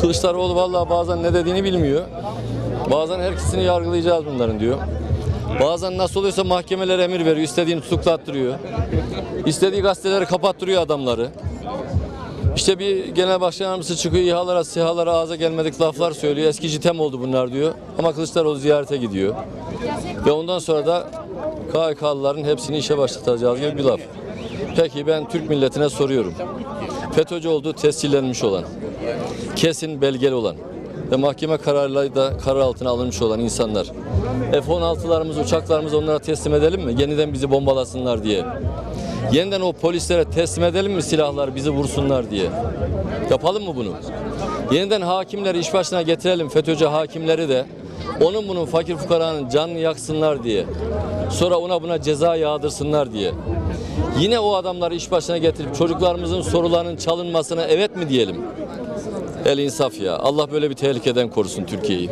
Kılıçdaroğlu vallahi bazen ne dediğini bilmiyor. Bazen herkesini yargılayacağız bunların diyor. Bazen nasıl oluyorsa mahkemeler emir veriyor, istediğini tutuklattırıyor. İstediği gazeteleri kapattırıyor adamları. İşte bir genel başkan yardımcısı çıkıyor İHA'lara, SİHA'lara ağza gelmedik laflar söylüyor. Eski citem oldu bunlar diyor. Ama Kılıçdaroğlu ziyarete gidiyor. Ve ondan sonra da KHK'lıların hepsini işe başlatacağız gibi bir laf. Peki ben Türk milletine soruyorum. FETÖ'cü olduğu tescillenmiş olan, kesin belgeli olan ve mahkeme kararıyla da karar altına alınmış olan insanlar F-16'larımız, uçaklarımızı onlara teslim edelim mi? Yeniden bizi bombalasınlar diye. Yeniden o polislere teslim edelim mi silahlar bizi vursunlar diye. Yapalım mı bunu? Yeniden hakimleri iş başına getirelim FETÖ'cü hakimleri de onun bunun fakir fukaranın canını yaksınlar diye. Sonra ona buna ceza yağdırsınlar diye. Yine o adamları iş başına getirip çocuklarımızın sorularının çalınmasına evet mi diyelim? El insaf ya. Allah böyle bir tehlikeden korusun Türkiye'yi.